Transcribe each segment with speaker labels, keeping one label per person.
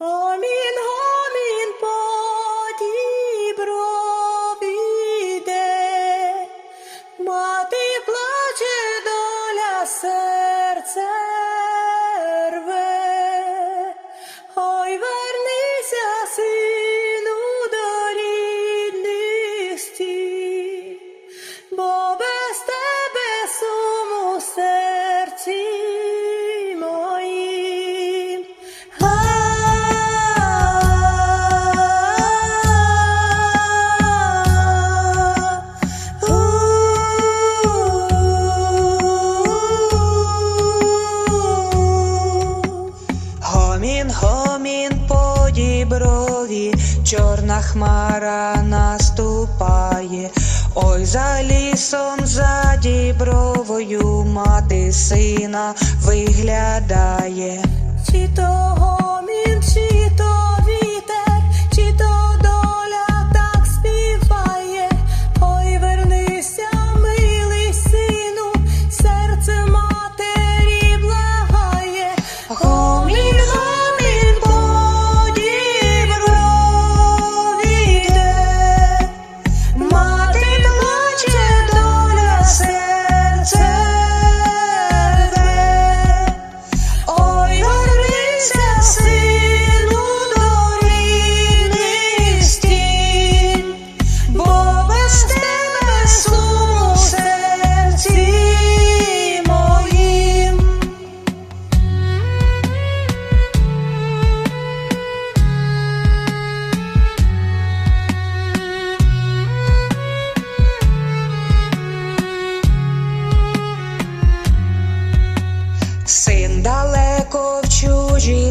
Speaker 1: Amen. промін по діброві,
Speaker 2: чорна хмара наступає, ой за лісом, за дібровою мати сина виглядає.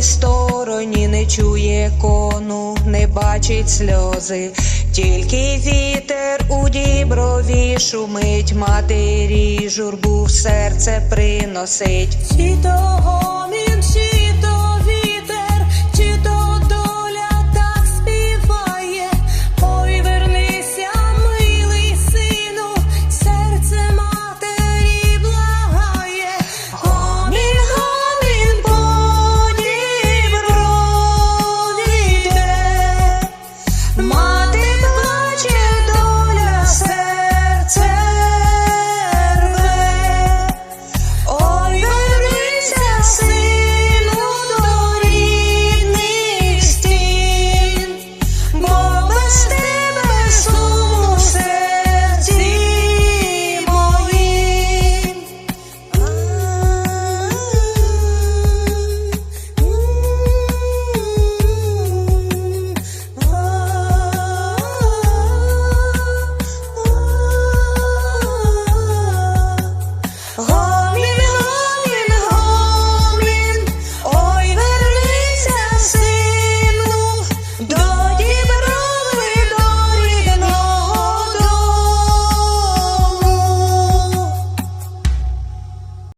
Speaker 2: стороні не чує кону, не бачить сльози, тільки вітер у діброві шумить, матері журбу в серце приносить.
Speaker 1: Світогомінчі.